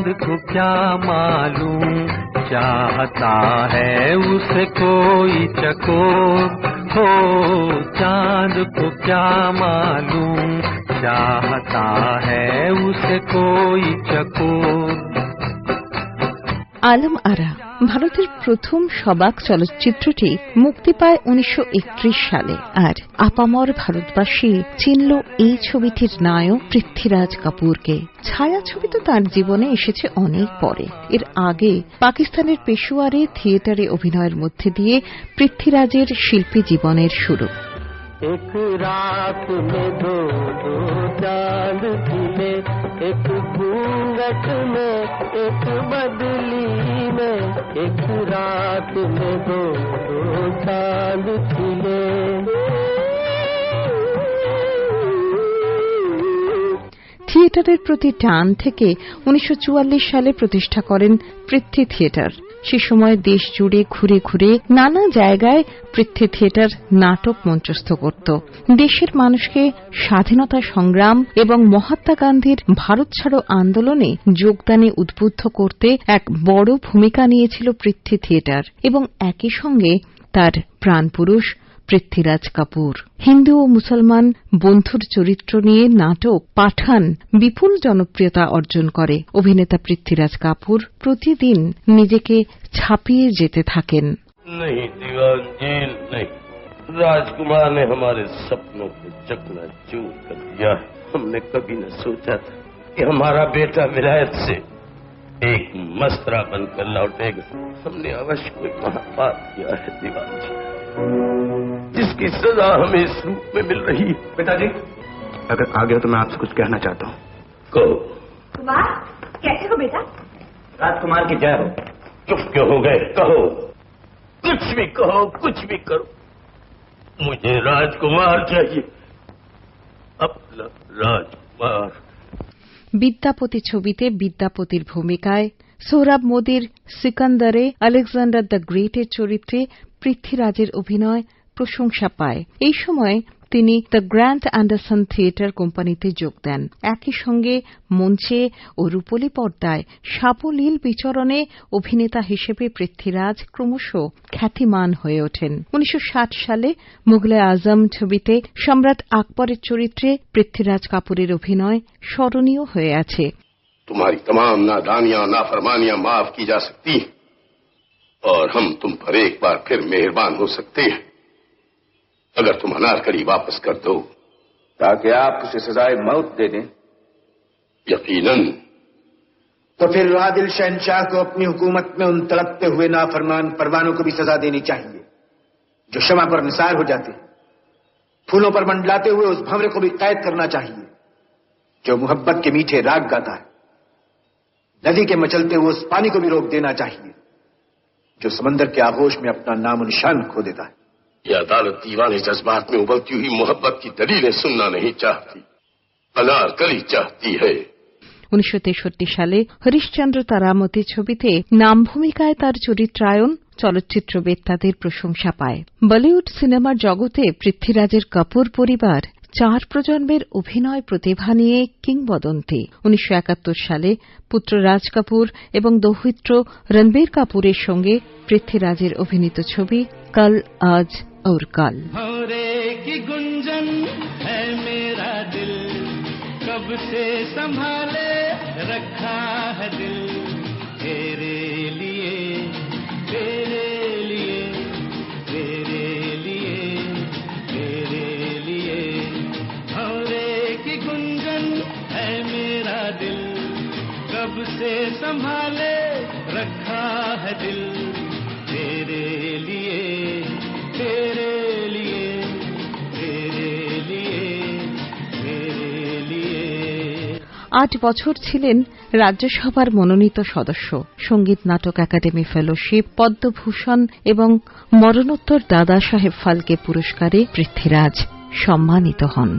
चाँद को क्या मालूम? चाहता है उसे कोई चकोर। हो, चाँद को क्या मालूम? चाहता है उसे कोई चकोर। आलम आरा। ভারতের প্রথম সবাক চলচ্চিত্রটি মুক্তি পায় উনিশশো একত্রিশ সালে। আর আপামর ভারতবাসী চিনল এই ছবিটির নায়ক পৃথ্বীরাজ কাপুরকে। ছায়া ছবি তো তার জীবনে এসেছে অনেক পরে। এর আগে পাকিস্তানের পেশোয়ারে থিয়েটারে অভিনয়ের মধ্যে দিয়ে পৃথ্বীরাজের শিল্পী জীবনের শুরু। एक रात में दो दो चांद खिले एक घूंघट में एक बदली में एक रात में दो दो चांद खिले থিয়েটারের প্রতি টান থেকে উনিশশো সালে প্রতিষ্ঠা করেন পৃথ্বী থিয়েটার সে সময় দেশ জুড়ে ঘুরে ঘুরে নানা জায়গায় পৃথ্বী থিয়েটার নাটক মঞ্চস্থ করত। দেশের মানুষকে স্বাধীনতা সংগ্রাম এবং মহাত্মা গান্ধীর ভারত ছাড়ো আন্দোলনে যোগদানে উদ্বুদ্ধ করতে এক বড় ভূমিকা নিয়েছিল পৃথ্বী থিয়েটার এবং একই সঙ্গে তার প্রাণপুরুষ পৃথ্বীরাজ কাপুর হিন্দু ও মুসলমান বন্ধুর চরিত্র নিয়ে নাটক পাঠান বিপুল জনপ্রিয়তা অর্জন করে অভিনেতা পৃথ্বীরাজ কাপুর প্রতিদিন নিজেকে ছাপিয়ে যেতে থাকেন नहीं दीवान जी नहीं राजकुमार ने हमारे सपनों को चकना चूर कर दिया है हमने कभी न सोचा था कि हमारा बेटा विलायत से एक मस्तरा बनकर लौटेगा हमने अवश्य कोई महापाप किया है दीवान जी जिसकी सजा हमें इस रूप में मिल रही है पिताजी अगर आगे हो तो मैं आपसे कुछ कहना चाहता हूँ कहो कुमार कैसे हो बेटा राजकुमार की जय हो चुप क्यों हो गए कहो कुछ भी कहो कुछ भी करो मुझे राजकुमार चाहिए अपना राजकुमार বিদ্যাপতি ছবিতে বিদ্যাপতির ভূমিকায় সোহরাব মোদির সিকান্দারে আলেকজান্ডার দ্য গ্রেটের চরিত্রে পৃথ্বীরাজের অভিনয় প্রশংসা পায় এই সময় তিনি দ্য গ্র্যান্ড অ্যান্ডারসন থিয়েটার কোম্পানিতে যোগ দেন একই সঙ্গে মঞ্চে ও রূপলী পর্দায় সাবলীল বিচরণে অভিনেতা হিসেবে পৃথ্বীরাজ ক্রমশ খ্যাতিমান হয়ে ওঠেন উনিশশো সালে মুঘলে আজম ছবিতে সম্রাট আকবরের চরিত্রে পৃথ্বীরাজ কাপুরের অভিনয় স্মরণীয় হয়ে আছে तुम्हारी तमाम नादानियां नाफरमानियां माफ की जा सकती हैं और हम तुम पर एक बार फिर मेहरबान हो सकते हैं अगर तुम अनारकली वापस कर दो ताकि आप उसे सजाए मौत दे दें। यकीनन। तो फिर आदिल शहनशाह को अपनी हुकूमत में उन तड़पते हुए नाफरमान परवानों को भी सजा देनी चाहिए जो क्षमा पर निसार हो जाते हैं। फूलों पर मंडलाते हुए उस भंवरे को भी कैद करना चाहिए जो मोहब्बत के मीठे राग गाता है। नदी के मचलते हुए उस पानी को भी रोक देना चाहिए जो समंदर के आगोश में अपना नाम निशान खो देता है। यह अदालत दीवाने जज्बात में उबलती हुई मोहब्बत की दलीलें सुनना नहीं चाहती अनारकली चाहती है উনিশশো সালে হরিশচন্দ্র তারামতি ছবিতে নাম ভূমিকায় তার চরিত্রায়ন চলচ্চিত্রবেত্তাদের প্রশংসা পায় বলিউড সিনেমার জগতে পৃথ্বীরাজের কাপুর পরিবার চার প্রজন্মের অভিনয় প্রতিভা নিয়ে কিংবদন্তি উনিশশো সালে পুত্র রাজ কাপুর এবং দৌহিত্র রণবীর কাপুরের সঙ্গে পৃথ্বীরাজের অভিনীত ছবি কাল আজ और কাল भौरे की गुंजन है मेरा दिल। कब से संभाले रखा है दिल। तेरे लिए तेरे लिए तेरे लिए तेरे लिए। भौरे की गुंजन है मेरा दिल। कब से संभाले रखा है दिल। तेरे लिए तेरे लिए तेरे लिए तेरे लिए আট বছর ছিলেন রাজ্যসভার মনোনীত সদস্য সঙ্গীত নাটক একাডেমি ফেলোশিপ পদ্মভূষণ এবং মরণোত্তর দাদা সাহেব ফালকে পুরস্কারে পৃথ্বীরাজ সম্মানিত হন